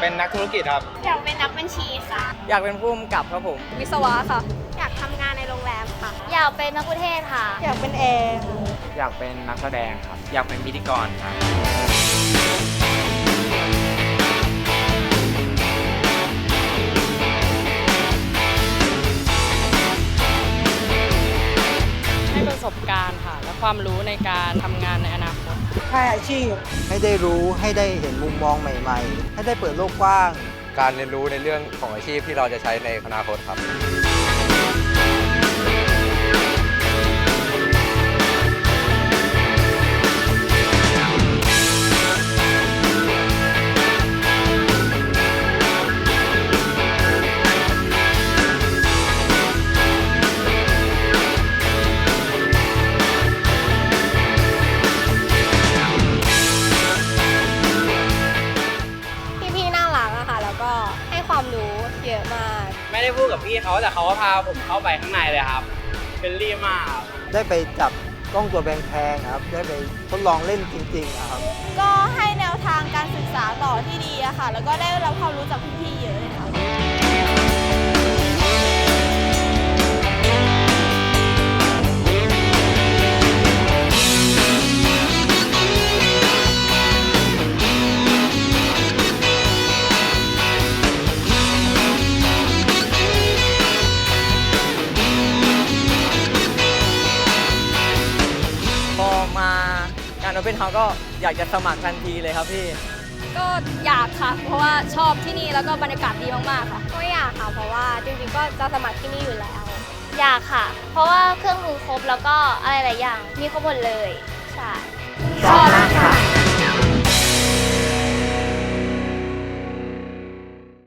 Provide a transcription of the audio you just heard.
เป็นนักธุรกิจครับ อยากเป็นนักบัญชีค่ะ อยากเป็นผู้กำกับครับผม วิศวะค่ะ อยากทำงานในโรงแรมค่ะ อยากเป็นนักกุเทศค่ะ อยากเป็นแอร์อยากเป็นนักแสดงครับ อยากเป็นพิธีกรครับ ค่ะและความรู้ในการทำงานในอนาคตให้ได้รู้ให้ได้เห็นมุมมองใหม่ๆ ให้ได้เปิดโลกกว้าง การเรียนรู้ในเรื่องของอาชีพที่เราจะใช้ในอนาคตครับ เยอะมาก ไม่ได้พูดกับพี่เขาแต่เขาก็พาผมเข้าไปข้างในเลยครับ เป็นรีมากครับได้ไปจับกล้องตัวแพงๆครับ ได้ไปทดลองเล่นจริงๆนะครับ ก็ให้แนวทางการศึกษาต่อที่ดีอะค่ะ แล้วก็ได้รับความรู้จากพี่ๆเยอะเลยค่ะ โอเ n นเฮาก็อยากจะสมัครทันทีเลยครับพี่ ก็อยากค่ะ เพราะว่าชอบที่นี่แล้วก็บรรยากาศดีมากๆค่ะ ก็อยากค่ะเพราะว่าจริงๆก็จะสมัครที่นี่อยู่แล้ว อยากค่ะ เพราะว่าเครื่องมือครบแล้วก็อะไรหลายอย่างมีครบหมดเลย ใช่ ชอบมากค่ะ